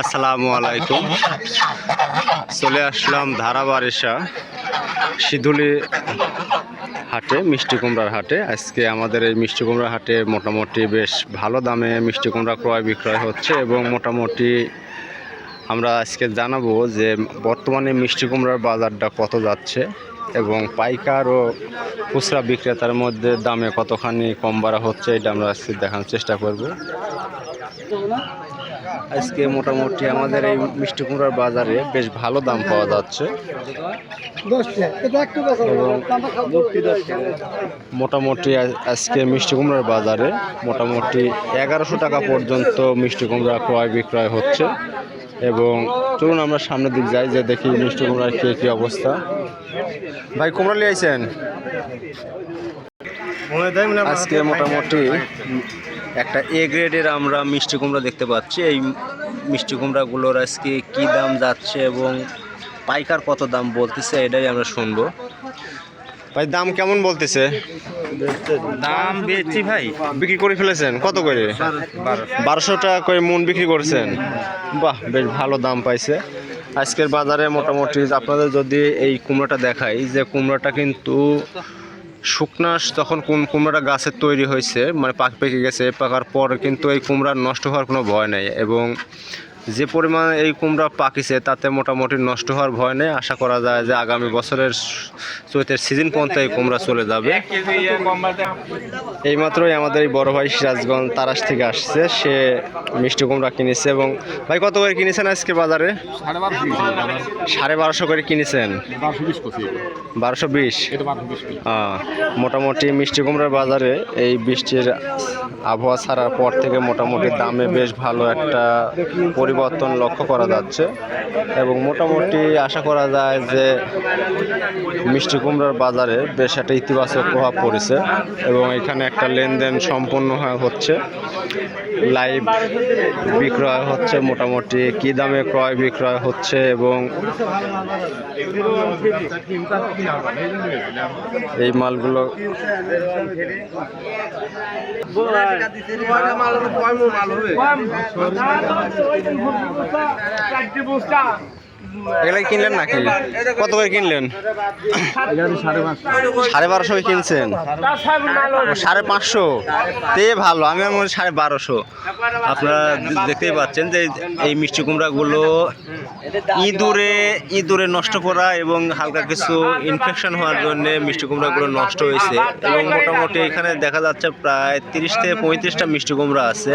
আসসালামু আলাইকুম। চলে আসলাম ধারাবারিশা সিধুলি হাটে, মিষ্টি কুমড়ার হাটে। আজকে আমাদের এই মিষ্টি কুমড়ার হাটে মোটামুটি বেশ ভালো দামে মিষ্টি কুমড়া ক্রয় বিক্রয় হচ্ছে এবং মোটামুটি আমরা আজকে জানাব যে বর্তমানে মিষ্টি কুমড়ার বাজারটা কত যাচ্ছে এবং পাইকার ও খুচরা বিক্রেতার মধ্যে দামে কতখানি কম বাড়া হচ্ছে, এটা আমরা আজকে দেখানোর চেষ্টা করব। আজকে মোটামুটি আমাদের এই মিষ্টি কুমড়ার বাজারে বেশ ভালো দাম পাওয়া যাচ্ছে। এবং মোটামুটি আজ- আজকে মিষ্টি কুমড়ার বাজারে মোটামুটি এগারোশো টাকা পর্যন্ত মিষ্টি কুমড়া ক্রয় বিক্রয় হচ্ছে। এবং চলুন আমরা সামনের দিক যাই যে দেখি মিষ্টি কুমড়ার কি কি অবস্থা। ভাই কুমড়া নিয়ে আইছেন? আজকে মোটামুটি একটা এ গ্রেডের আমরা মিষ্টি কুমড়া দেখতে পাচ্ছি। এই মিষ্টি কুমড়াগুলোর আজকে কি দাম যাচ্ছে এবং পাইকার কত দাম বলতেছে এটাই আমরা শুনব। ভাই দাম কেমন বলতেছে? দাম বেচছি ভাই। বিক্রি করে ফেলেছেন? কত করে? বারোশো টাকা করে মন বিক্রি করছেন। বাহ বেশ ভালো দাম পাইছে। আজকের বাজারে মোটামুটি আপনাদের যদি এই কুমড়োটা দেখাই যে কুমড়োটা কিন্তু শুকনাস তখন কুমড়াটা গাছের তৈরি হয়েছে মানে পাক পেকে গেছে, পাকার পর কিন্তু এই কুমড়ার নষ্ট হওয়ার কোনো ভয় নেই এবং যে পরিমাণ এই কুমড়া পাকিছে, তাতে মোটামুটি নষ্ট হওয়ার ভয় নেই। আশা করা যায় যে আগামী বছরের চৈতের সিজন পর্যন্ত এই কুমড়া চলে যাবে। এইমাত্রই আমাদের এই বড় ভাই সিরাজগঞ্জ তারাস থেকে আসছে। সে মিষ্টি কুমড়া কিনেছে এবং ভাই, কত করে কিনেছেন আজকে বাজারে? সাড়ে বারোশো করে কিনেছেন। বারোশো বিশ? মোটামুটি মিষ্টি কুমড়ার বাজারে এই বৃষ্টির আবহাওয়া ছাড়ার পর থেকে মোটামুটি দামে বেশ ভালো একটা পরিবর্তন লক্ষ্য করা যাচ্ছে এবং মোটামুটি আশা করা যায় যে মিষ্টি কুমড়ার বাজারে বেশ একটা ইতিবাচক প্রভাব পড়েছে এবং এখানে একটা লেনদেন সম্পন্ন হচ্ছে। লাইভ বিক্রয় হচ্ছে মোটামুটি, কী দামে ক্রয় বিক্রয় হচ্ছে এবং এই মালগুলো বস্তা চারটি বস্তা এগুলো কিনলেন নাকি? কত করে কিনলেন? সাড়ে বারোশো কিনছেন? সাড়ে পাঁচশো। তে ভালো, আমি মনে সাড়ে বারোশো। আপনারা দেখতেই পাচ্ছেন যে এই মিষ্টি কুমড়াগুলো ইঁদুরে ইঁদুরে নষ্ট করা এবং হালকা কিছু ইনফেকশন হওয়ার জন্য মিষ্টি কুমড়াগুলো নষ্ট হয়েছে। এবং মোটামুটি এখানে দেখা যাচ্ছে প্রায় তিরিশ থেকে পঁয়ত্রিশটা মিষ্টি কুমড়া আছে।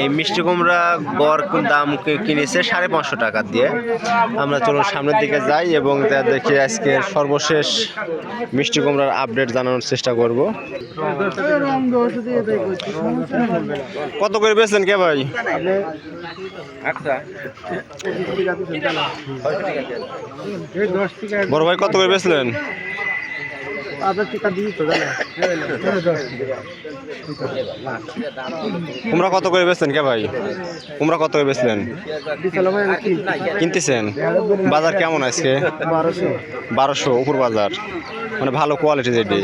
এই মিষ্টি কুমড়া গড় দাম কিনেছে সাড়ে পাঁচশো টাকা দিয়ে। আমরা চলুন সামনের দিকে যাই এবং তা দেখি আজকে সর্বশেষ মিষ্টি কুমড়ার আপডেট জানানোর চেষ্টা করব। কত করে বেচলেন কে ভাই? বড় ভাই কত করে বেচলেন? কুমড়া কত করে বেচলেন কে ভাই? কুমড়া কত করে বেচলেন? কিনতেছেন? বাজার কেমন আজকে? বারোশো, উপর বাজার। মানে ভালো কোয়ালিটি যেটি।